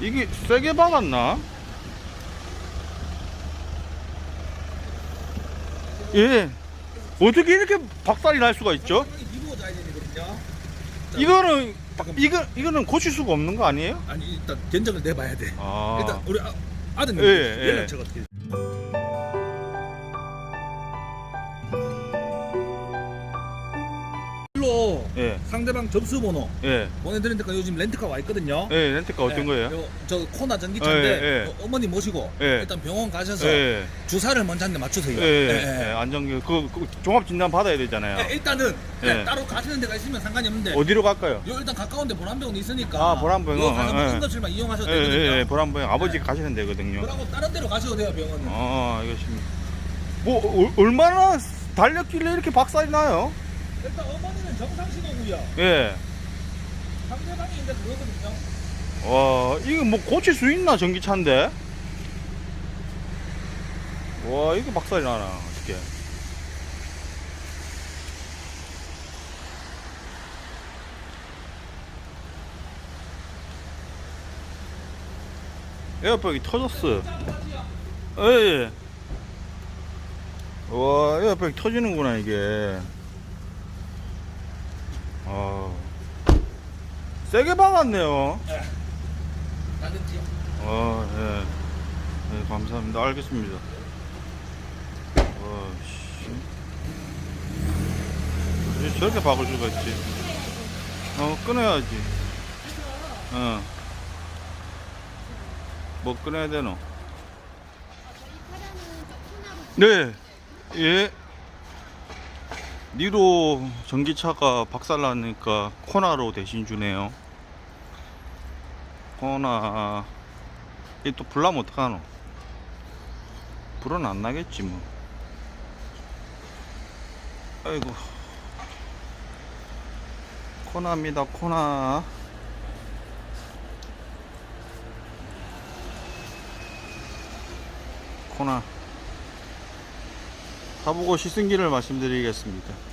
이게 세게 박았나? 예. 어떻게 이렇게 박살이 날 수가 있죠? 이거는 이거 이거는 고칠 수가 없는 거 아니에요? 아니 일단 견적을 내봐야 돼. 아. 일단 우리 아, 아드님 예, 예. 연락처가 어떻게? 로 예. 상대방 접수 번호 예. 보내드리니까 요즘 렌트카 와 있거든요. 예, 렌트카 어떤 예, 거예요? 요, 저 코나 전기차인데 예, 예. 어, 어머니 모시고 예. 일단 병원 가셔서 예. 주사를 먼저 한 대 맞추세요. 예. 예, 예. 예. 안전 그, 그 종합 진단 받아야 되잖아요. 예, 일단은 예. 예, 따로 가시는 데가 있으면 상관이 없는데 어디로 갈까요? 요 일단 가까운데 보람병원 있으니까 아, 보람병원. 요 가서 뭐 예. 응급실만 이용하셔도 예, 되거든요. 예, 예. 보람보영 아버지 네. 가시면 되거든요. 그러고 다른 데로 가셔도 돼요 병원은. 어, 알겠습니다. 뭐 어, 얼마나 달렸길래 이렇게 박살이 나요? 일단 어머니는 정상 신호고요. 예. 상대방이 이제 그거거든요. 와, 이거 뭐 고칠 수 있나 전기차인데? 와, 이거 박살이 나나 어떻게? 에어백이 터졌어. 예, 예. 와, 에어백 터지는구나, 이게. 세게 박았네요. 나든지요. 아, 예. 네, 감사합니다. 알겠습니다. 와, 씨. 어떻게 저렇게 박을 수가 있지? 어, 끊어야지. 어. 뭐 끊어야 되노? 네. 예. 니로 전기차가 박살나니까 코나로 대신 주네요. 코나. 이 또 불나면 어떡하노? 불은 안 나겠지 뭐. 아이고. 코나입니다, 코나. 코나. 타보고 시승기를 말씀드리겠습니다.